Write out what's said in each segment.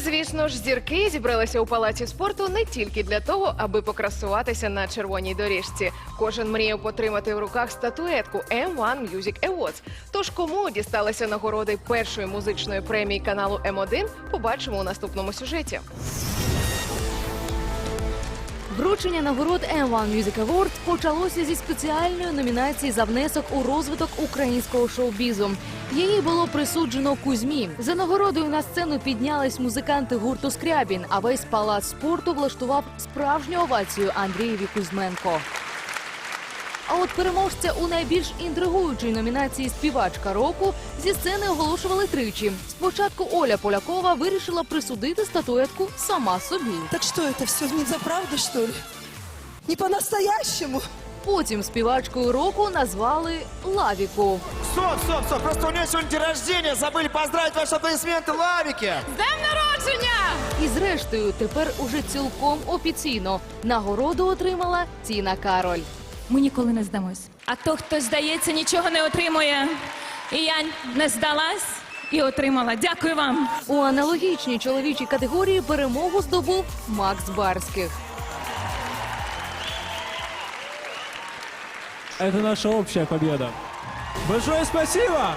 Звісно ж, зірки зібралися у палаці спорту не тільки для того, аби покрасуватися на червоній доріжці. Кожен мріяв потримати в руках статуетку M1 Music Awards. Тож кому дісталися нагороди першої музичної премії каналу М1, побачимо у наступному сюжеті. Вручення нагород M1 Music Award почалося зі спеціальної номінації за внесок у розвиток українського шоу-бізу. Її було присуджено Кузьмі. За нагородою на сцену піднялись музиканти гурту Скрябін, а весь палац спорту влаштував справжню овацію Андрієві Кузьменко. А от переможця у найбільш інтригуючій номінації Співачка року зі сцени оголошували тричі. Спочатку Оля Полякова вирішила присудити статуетку сама собі. Так что это все не за правду, что ли? Не по-настоящему? Потім співачкою року назвали Лавіку. Стоп, стоп, стоп, просто у нее сегодня день рождения, забыли поздравить ваши аплодисменты Лавики. І зрештою, тепер уже цілком офіційно нагороду отримала Тіна Кароль. Ми ніколи не здамось. А то, хто здається, нічого не отримує. І я не здалась і отримала. Дякую вам. У аналогічній чоловічій категорії перемогу здобув Макс Барських. Это наша общая победа. Большое спасибо!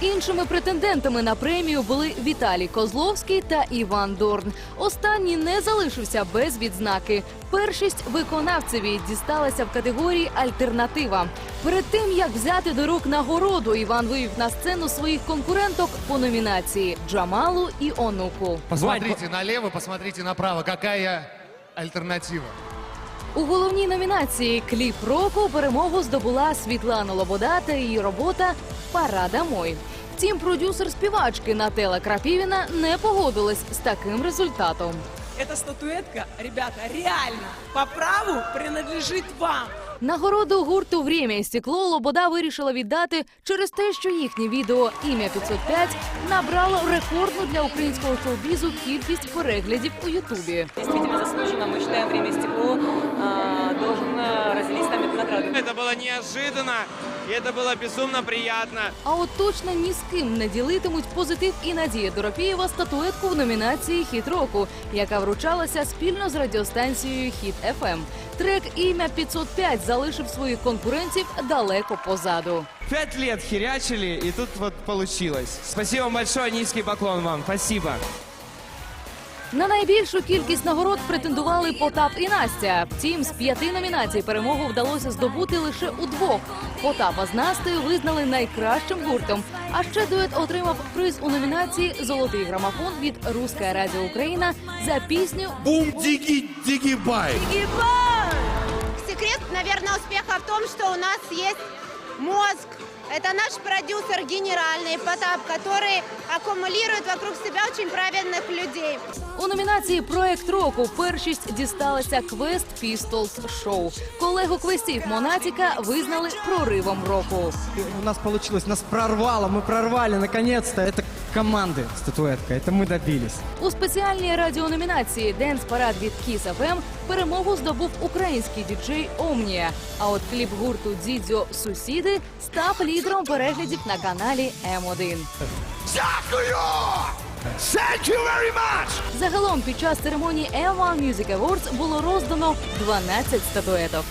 Іншими претендентами на премію були Віталій Козловський та Іван Дорн. Останній не залишився без відзнаки. Першість виконавцеві дісталася в категорії Альтернатива. Перед тим як взяти до рук нагороду, Іван вивів на сцену своїх конкуренток по номінації Джамалу і Онуку. Посмотрите налево, посмотрите направо. Какая альтернатива? У головній номінації Кліп року перемогу здобула Світлана Лобода та її робота Парада мой. Втім, продюсер співачки Нателла Крапівіна не погодилась з таким результатом. Эта статуэтка, ребята, реально, по праву принадлежит вам. Нагороду гурту «Время і стекло» Лобода вирішила віддати через те, що їхнє відео «Ім'я 505» набрало рекордну для українського шоу-бізу кількість переглядів у Ютубі. Действительно заслуженно. Мы считаем, время и стекло а, должен а, разделить с нами эту награду. Это было неожиданно, и это было безумно приятно. А от точно ні з ким не ділитимуть позитив і Надія Дорофєєва статуетку в номінації Хіт року, яка вручалася спільно з радіостанцією Хіт ФМ. Трек ім'я 505 залишив своїх конкурентів далеко позаду. Пять лет херячили, и тут вот получилось. Спасибо вам большое, низкий поклон вам. Спасибо. На найбільшу кількість нагород претендували Потап і Настя. Втім, з п'яти номінацій перемогу вдалося здобути лише у двох. Потапа з Настею визнали найкращим гуртом. А ще дует отримав приз у номінації Золотий грамофон від Руська Радіо Україна за пісню Секрет, наверное, успеха в том, что у нас есть мозг. Это наш продюсер генеральный Потап, который аккумулирует вокруг себя очень правильных людей. У номінації Проект року першість дісталася Квест Pistols Show. Колегу квестів Монатіка визнали проривом року. У нас получилось, нас прорвало, мы прорвали, наконец-то. Это команды статуэтка, это мы добились. У спеціальній радіономінації Денс Парад від Kiss FM перемогу здобув український діджей Омнія. А от кліп гурту Дідзьо Сусіди став лідером переглядів на каналі М1. Дякую! Thank you very much! Загалом під час церемонії M1 Music Awards було роздано 12 статуеток.